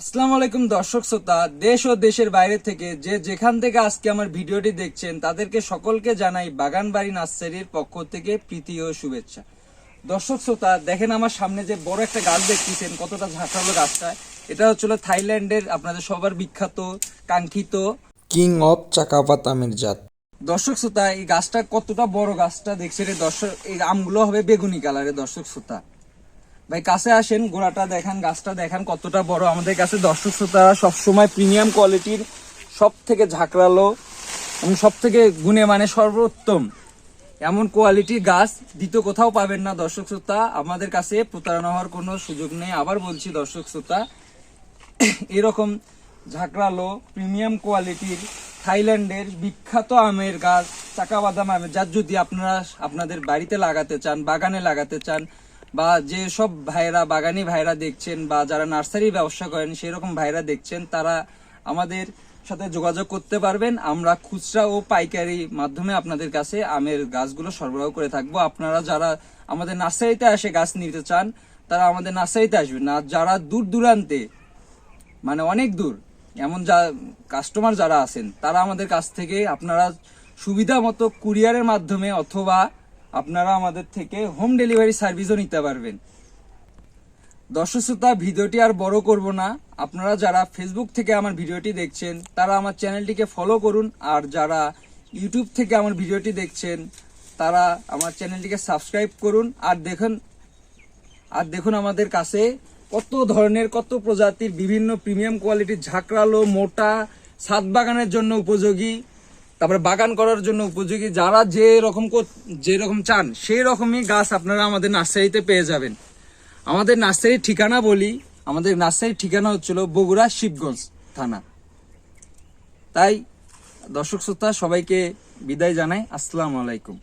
আসসালামু আলাইকুম দর্শক শ্রোতা দেশ ও দেশের বাইরে থেকে যে যেখান থেকে আজকে আমার ভিডিওটি দেখছেন তাদেরকে সকলকে জানাই বাগানবাড়ি নার্সারির পক্ষ থেকে প্রীতি ও শুভেচ্ছা। দর্শক শ্রোতা দেখেন আমার সামনে যে বড় একটা গাছ দেখতেছেন কতটা ঝাঁকালো গাছটা। এটা হচ্ছিল থাইল্যান্ডের আপনাদের সবার বিখ্যাত কাঙ্ক্ষিত কিং অফ চাকাপাত আমের জাত। দর্শক শ্রোতা এই গাছটা কতটা বড় গাছটা দেখছেন দর্শক এই আমগুলো হবে বেগুনি কালারের দর্শক শ্রোতা। ভাই, কাছে আসেন, গোড়াটা দেখান, গাছটা দেখান, কতটা বড়। আমাদের কাছে দর্শক শ্রোতারা সবসময় প্রিমিয়াম কোয়ালিটির সব থেকে ঝাঁকড়ালো এবং সব থেকে গুণে মানে সর্বোত্তম। এমন কোয়ালিটির গাছ দ্বিতীয় কোথাও পাবেন না দর্শক শ্রোতা। আমাদের কাছে প্রতারণা হওয়ার কোনো সুযোগ নেই। আবার বলছি দর্শক শ্রোতা, এরকম ঝাঁকড়ালো প্রিমিয়াম কোয়ালিটির থাইল্যান্ডের বিখ্যাত আমের গাছ চাকা বাদাম আমের যার যদি আপনারা আপনাদের বাড়িতে লাগাতে চান, বাগানে লাগাতে চান বা যে সব ভাইরা বাগানি ভাইরা দেখছেন বা যারা নার্সারি ব্যবসা করেন, সেরকম ভাইরা দেখছেন, তারা আমাদের সাথে যোগাযোগ করতে পারবেন। আমরা খুচরা ও পাইকারি মাধ্যমে আপনাদের কাছে আমের গাছগুলো সরবরাহ করে থাকব। আপনারা যারা আমাদের নার্সারিতে আসে গাছ নিতে চান, তারা আমাদের নার্সারিতে আসবেন। আর যারা দূর দূরান্তে মানে অনেক দূর, এমন যা কাস্টমার যারা আছেন, তারা আমাদের কাছ থেকে আপনারা সুবিধা মতো কুরিয়ারের মাধ্যমে অথবা আপনারা আমাদের থেকে হোম ডেলিভারি সার্ভিসও নিতে পারবেন। দর্শক শ্রোতা, ভিডিওটি আর বড় করব না। আপনারা যারা ফেসবুক থেকে আমার ভিডিওটি দেখছেন, তারা আমার চ্যানেলটিকে ফলো করুন। আর যারা ইউটিউব থেকে আমার ভিডিওটি দেখছেন, তারা আমার চ্যানেলটিকে সাবস্ক্রাইব করুন। আর দেখুন আর দেখুন আমাদের কাছে কত ধরনের, কত প্রজাতির বিভিন্ন প্রিমিয়াম কোয়ালিটির ঝাঁকড়ালো, মোটা ছাদ বাগানের জন্য উপযোগী তারপরে বাগান করার জন্য উপযোগী। যারা যে রকম যে রকম চান, সেই রকমই গাছ আপনারা আমাদের নার্সারিতে পেয়ে যাবেন। আমাদের নার্সারির ঠিকানা বলি, আমাদের নার্সারির ঠিকানা হচ্ছিল বগুড়া শিবগঞ্জ থানা। তাই দর্শক শ্রোতা, সবাইকে বিদায় জানাই। আসসালামু আলাইকুম।